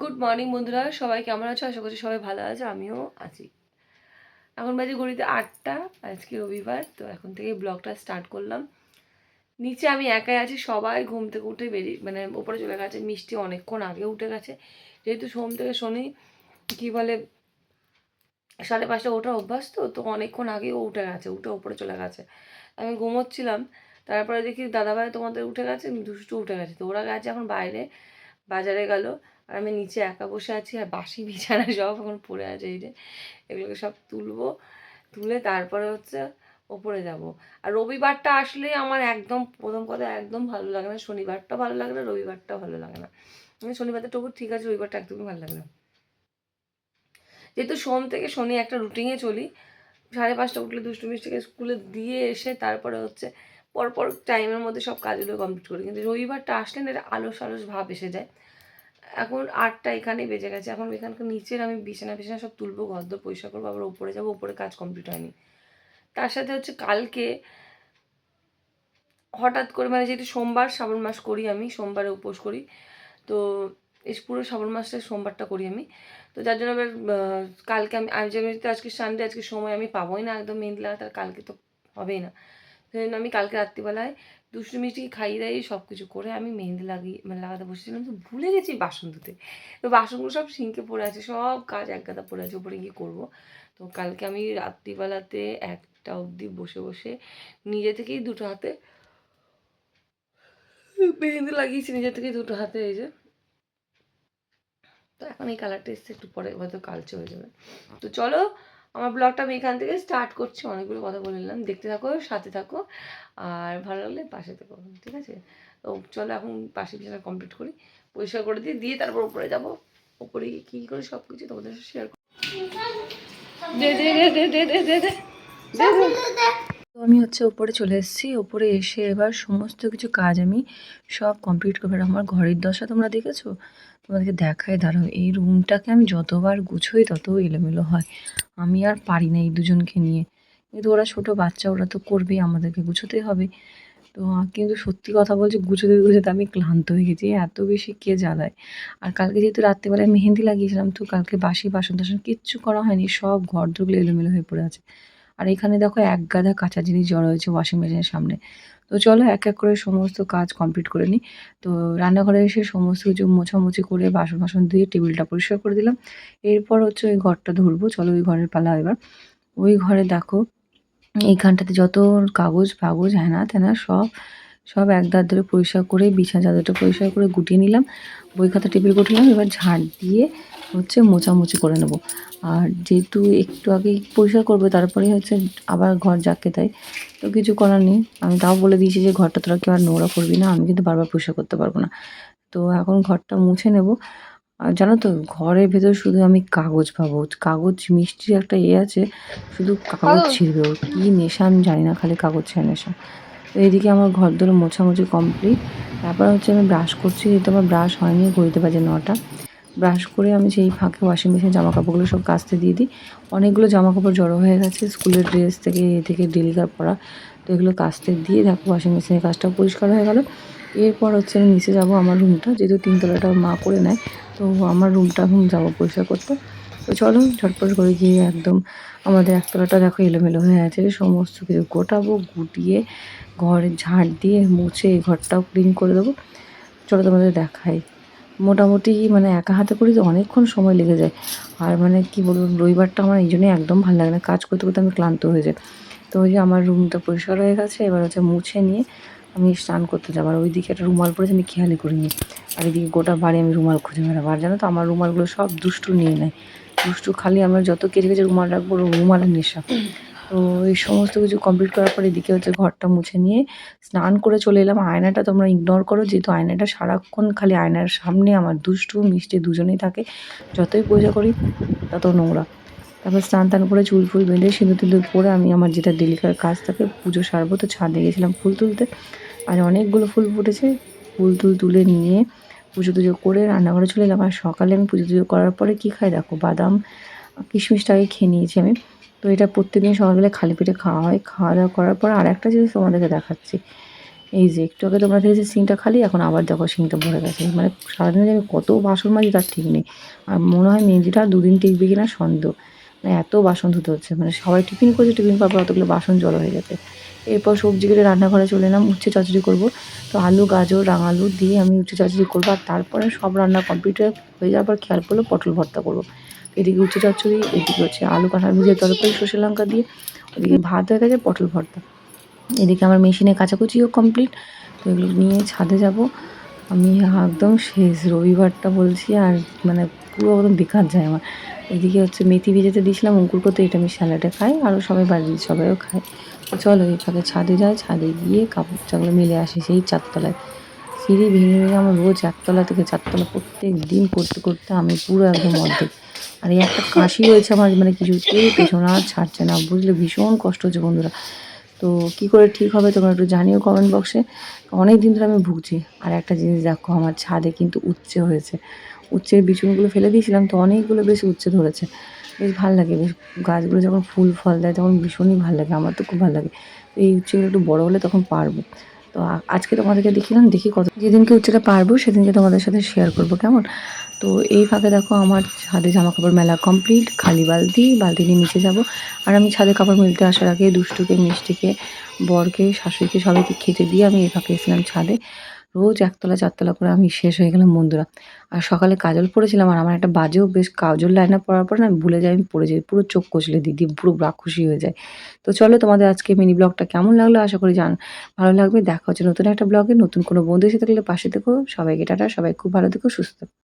Good morning বন্ধুরা। সবাই কেমন আছো? আশা করছি সবাই ভালো আছে, আমিও আছি। এখন বাজে ঘড়িতে আটটা, আজকে রবিবার, তো এখন থেকে ব্লগটা স্টার্ট করলাম। নিচে আমি একাই আছি, সবাই ঘুম থেকে উঠে বেরিয়ে মানে ওপরে চলে গেছে, মিষ্টি অনেকক্ষণ আগে উঠে গেছে। যেহেতু সোম থেকে শনি, কি বলে, সাড়ে পাঁচটা ওঠার অভ্যাস তো তো অনেকক্ষণ আগে ও উঠে গেছে, উঠে ওপরে চলে গেছে। আমি ঘুমোচ্ছিলাম, তারপরে দেখি দাদাভাই তোমাদের উঠে গেছে দুষ্টু উঠে গেছে। তো ওরা গেছে এখন বাইরে, বাজারে গেল। আর আমি নিচে একা বসে আছি, আর বাসি বিছানা সব এখন পড়ে আছে এই যে। এগুলোকে সব তুলবো, তুলে তারপরে হচ্ছে ওপরে যাব। আর রবিবারটা আসলে আমার একদম, প্রথম কথা, একদম ভালো লাগে না। শনিবারটা ভালো লাগে না রবিবারটা ভালো লাগে না। মানে শনিবারটা তবু ঠিক আছে, রবিবারটা একদমই ভালো লাগে না। যেহেতু সোম থেকে শনি একটা রুটিনে চলি, সাড়ে পাঁচটা উঠলে দুষ্টু মিষ্টিকে স্কুলে দিয়ে এসে তারপরে হচ্ছে পরপর টাইমের মধ্যে সব কাজগুলো কমপ্লিট করি। কিন্তু রবিবারটা আসলে না এটা আলস আলস ভাব এসে যায়। এখন আটটা এখানেই বেজে গেছে। এখন এখানকার নিচের আমি বিছানা বিছানা সব তুলবো গদ্দ পয়সা করব, আবার উপরে যাব উপরে কাজ কমপ্লিট হয়নি। তার সাথে হচ্ছে কালকে হঠাৎ করে মানে যেহেতু সোমবার শ্রাবণ মাস করি আমি, সোমবারে উপোস করি, তো এই পুরো শ্রাবণ মাসটা সোমবারটা করি আমি। তো যার জন্য এবার কালকে আমি আমি যেহেতু আজকে সানডে আজকে সময় আমি পাবোই না, একদম মেহেন্দি লাগাতে আর কালকে তো হবেই না। সেই আমি কালকে রাত্রিবেলায় দুষ্টু মিষ্টি খাইয়ে দাইয়ে সব কিছু করে আমি মেহেন্দি লাগিয়ে মানে লাগাতে বসেছিলাম। তো ভুলে গেছি বাসন ধুতে। তো বাসনগুলো সব সিঙ্কে পড়ে আছে, সব কাজ এক গাদা পড়ে আছে উপরে গিয়ে করব। তো কালকে আমি রাত্রিবেলাতে একটা অবধি বসে বসে নিজে থেকেই দুটো হাতে মেহেন্দি লাগিয়েছি, নিজে থেকেই দুটো হাতে এই যে। তো এখন এই কালারটা এসছে, একটু পরে হয়তো কালচে হয়ে যাবে। তো চলো আমার ব্লগটা আমি এখান থেকে স্টার্ট করছি। অনেকগুলো কথা বলে নিলাম। দেখতে থাকো, সাথে থাকো। আর ভালো লাগলে পাশে থাকো, ঠিক আছে? তো চলো এখন পাশে বিছানা কমপ্লিট করি। পরিষ্কার করে দিয়ে দিয়ে তারপর উপরে যাব। উপরে গিয়ে কী করে সব কিছু তোমাদের সাথে শেয়ার করো তো আমি হচ্ছে ওপরে চলে এসেছি। ওপরে এসে এবার সমস্ত কিছু কাজ আমি সব কমপ্লিট করব আমার ঘরের দশা তোমরা দেখেছ? তোমাদেরকে দেখায় দাঁড়াও, এই রুমটাকে আমি যতবার গুছোই তত এলোমেলো হয়। আমি আর পারি না এই দুজনকে নিয়ে। কিন্তু ওরা ছোট বাচ্চা, ওরা তো করবেই, আমাদেরকে গুছোতেই হবে। তো কিন্তু সত্যি কথা বলছি, গুছোতে গুছোতে আমি ক্লান্ত হয়ে গেছি, এত বেশি কে জ্বালায়? আর কালকে যেহেতু রাত্রেবেলায় মেহেন্দি লাগিয়েছিলাম, তো কালকে বাসি বাসন টাসন কিচ্ছু করা হয়নি, সব ঘর দুগুলো এলোমেলো হয়ে পড়ে আছে। আর এখানে দেখো এক গাদা কাঁচা জিনিস জড়ো হয়েছে ওয়াশিং মেশিনের সামনে। তো চলো এক এক করে সমস্ত কাজ কমপ্লিট করে নিই। তো রান্নাঘরে এসে সমস্ত কিছু মোছামুছি করে বাসন বাসন ধুয়ে টেবিলটা পরিষ্কার করে দিলাম। এরপর হচ্ছে ওই ঘরটা ধরবো। চলো ওই ঘরের পালা এবার। ওই ঘরে দেখো, এইখানটাতে যত কাগজ ফাগজ হ্যানা ত্যানা সব সব এক দাঁত ধরে পরিষ্কার করে বিছানা চাদরটা পরিষ্কার করে গুটিয়ে নিলাম। বই খাতা টেবিল গুটিলাম এবার ঝাড় দিয়ে হচ্ছে মোছামুছি করে নেব। আর যেহেতু একটু আগে পরিষ্কার করবে তারপরে হচ্ছে আবার ঘর যাকে তাই তো কিছু করার নেই। আমি তাও বলে দিয়েছি যে ঘরটা তোরা কেউ আর নোংরা করবি না আমি কিন্তু বারবার পরিষ্কার করতে পারব না। তো এখন ঘরটা মুছে নেব। আর জানো তো ঘরের ভেতর শুধু আমি কাগজ পাবো। কাগজ মিষ্টির একটা ইয়ে আছে শুধু কাগজ? ছিঁড়বে ওর। কী নেশা আমি জানি না খালি কাগজ ছেড়ে নেশা। এইদিকে আমার ঘর ধরে মোছামুছি কমপ্লিট। তারপর হচ্ছে আমি ব্রাশ করছি, যেহেতু আমার ব্রাশ হয়নি, ঘড়িতে বাজে নটা। ব্রাশ করে আমি সেই ফাঁকে ওয়াশিং মেশিনে জামা কাপড়গুলো সব কাচতে দিয়ে দিই। অনেকগুলো জামা কাপড় জড়ো হয়ে গেছে, স্কুলের ড্রেস থেকে এ থেকে ডেলিকার পরা, তো এগুলো কাচতে দিয়ে দেখো ওয়াশিং মেশিনের কাজটা পরিষ্কার হয়ে গেল। এরপর হচ্ছে আমি নিচে যাব আমার রুমটা যেহেতু তিনতলাটা মা করে নেয়, তো আমার রুমটা এখন যাব পরিষ্কার করতে। তো চলো, ঝটপট করে গিয়ে একদম আমাদের একতলাটা দেখো এলোমেলো হয়ে আছে। সমস্ত কিছু গোটাবো, গুটিয়ে, ঘরে ঝাড় দিয়ে মুছে এই ঘরটাও ক্লিন করে দেবো। চলো তোমাদের দেখাই। মোটামুটি মানে একা হাতে করি তো অনেকক্ষণ সময় লেগে যায়। আর মানে কি বলব, রবিবারটা আমার এই জন্যই একদম ভালো লাগে না। কাজ করতে করতে আমি ক্লান্ত হয়ে যাই। তো ওই যে আমার রুমটা পরিষ্কার হয়ে গেছে, এবার হচ্ছে মুছে নিয়ে আমি স্নান করতে যাব। আর ওইদিকে একটা রুমাল পরেছে, আমি খেয়ালই করিনি। আর এদিকে গোটা বাড়ি আমি রুমাল খুঁজে বেড়াবো। আর জানো তো, আমার রুমালগুলো সব দুষ্টু নিয়ে নেয়। দুষ্টু খালি আমরা যত কেটে কেটে রুমাল রাখব রুমালের নেশা। তো এই সমস্ত কিছু কমপ্লিট করার পর এদিকে হচ্ছে ঘরটা মুছে নিয়ে স্নান করে চলে এলাম। আয়নাটা তোমরা ইগনোর করো, যেহেতু আয়নাটা সারাক্ষণ খালি আয়নার সামনে আমার দুষ্টু, মিষ্টি দুজনেই থাকে। যতই পূজা করি, তত নোংরা। তারপর স্নান টান করে চুল ফুল বেঁধে, সিঁদুর টিঁদুর পরে আমি আমার যেটা ডেলিকার কাজ থাকে, পুজো সারবো। তো ছাদে গেছিলাম ফুল তুলতে। আর অনেকগুলো ফুল ফুটেছে। ফুল তুল তুলে নিয়ে পুজো টুজো করে রান্নাঘরে চলে এলাম। আর সকালে আমি পুজো টুজো করার পরে কী খাই দেখো? বাদাম কিশমিশটাকে খেয়ে নিয়েছি আমি। তো এটা প্রত্যেকদিন সকালবেলা খালি পেটে খাওয়া হয়। খাওয়া দাওয়া করার পর আর একটা জিনিস তোমাদেরকে দেখাচ্ছি। এই যে একটু আগে তোমরা দেখেছি সিঙ্কটা খালি, এখন আবার দেখো সিঙ্কটা ভরে গেছে। মানে সারাদিনে আমি কত বাসন মাজি তার ঠিক নেই। আর মনে হয় মেহেন্দিটা দুদিন টিকবে কিনা সন্দেহ। মানে এত বাসন ধুতে হচ্ছে। মানে সবাই টিফিন করছে, টিফিন পর অতগুলো বাসন জল হয়ে গেছে। এরপর সবজি কেটে রান্নাঘরে চলে এলাম, উচ্ছে চচড়ি করব। তো আলু, গাজর, রাঙালু দিয়ে আমি উচ্ছে চচড়ি করব আর তারপরে সব রান্না কমপ্লিট হয়ে যাওয়ার পর খেয়াল করল পটল ভর্তা করব। এদিকে উচ্ছে চচ্চড়ি, এদিকে হচ্ছে আলু কাঁঠাল ভিজে তরকারি, সর্ষে লঙ্কা দিয়ে, ওদিকে ভাত হয়ে গেছে পটল ভর্তা। এদিকে আমার মেশিনে কাচাকুচিও কমপ্লিট তো এগুলো নিয়ে ছাদে যাব। আমি একদম শেষ, রবিবারটা বলছি আর মানে পুরো একদম বেকার যায় আমার। এদিকে হচ্ছে মেথি ভেজেতে দিয়েছিলাম, অঙ্কুর করতে এটা আমি স্যালাডে খাই, আরও সবাই বাড়ির সবাইও খায়। চলো এই ফাঁকে ছাদে যাই, ছাদে গিয়ে কাপড় চাগুলো মিলে আসি সেই চারতলায়। সিঁড়ি ভেঙে ভেঙে আমার রোজ একতলা থেকে চারতলা প্রত্যেক দিন করতে করতে আমি পুরো একদম অর্ধেক। আর এই একটা কাশি হয়েছে আমার মানে কিছুতেই পেছনে আর ছাড়ছে না, বুঝলে ভীষণ কষ্ট হচ্ছে বন্ধুরা। তো কি করে ঠিক হবে তোমরা একটু জানিও কমেন্ট বক্সে অনেক দিন ধরে আমি ভুগছি। আর একটা জিনিস দেখো, আমার ছাদে কিন্তু উচ্ছে হয়েছে। উচ্ছের বিচুনগুলো ফেলে দিয়েছিলাম তো অনেকগুলো বেশ উচ্ছে ধরেছে। বেশ ভালো লাগে, বেশ গাছগুলো যখন ফুল ফল দেয় তখন ভীষণই ভালো লাগে, আমার তো খুব ভালো লাগে। এই উচ্ছেগুলো একটু বড়ো হলে তখন পারব। তো আজকে তোমাদেরকে দেখিলাম, দেখি কত যেদিনকে উচ্চটা পারব, সেদিনকে তোমাদের সাথে শেয়ার করব, কেমন? তো এই ফাঁকে দেখো আমার ছাদে জামা কাপড় মেলা কমপ্লিট খালি বালতি বালতি নিয়ে নিচে যাব। আর আমি ছাদে কাপড় মিলতে আসার আগে দুষ্টুকে, মিষ্টিকে, বরকে, শাশুড়িকে সবাইকে খেতে দিয়ে আমি এই ফাঁকে এসেছিলাম ছাদে। রোজ একতলা চারতলা করে আমি শেষ হয়ে গেলাম বন্ধুরা আর সকালে কাজল পরেছিলাম আর আমার একটা বাজেও বেশ কাজল লাইনা পড়ার পর না ভুলে যাই, আমি পড়ে যাই, পুরো চোখ কষলে দিদি পুরো রাক্ষসী হয়ে যায় তো চলো তোমাদের আজকে মিনি ব্লগটা কেমন লাগল আশা করি জান, ভালো লাগবে। দেখা হচ্ছে নতুন একটা ব্লগে নতুন কোনো বন্ধু এসে থাকলে পাশে দেখো সবাইকে টাটা, সবাই খুব ভালো দেখো সুস্থ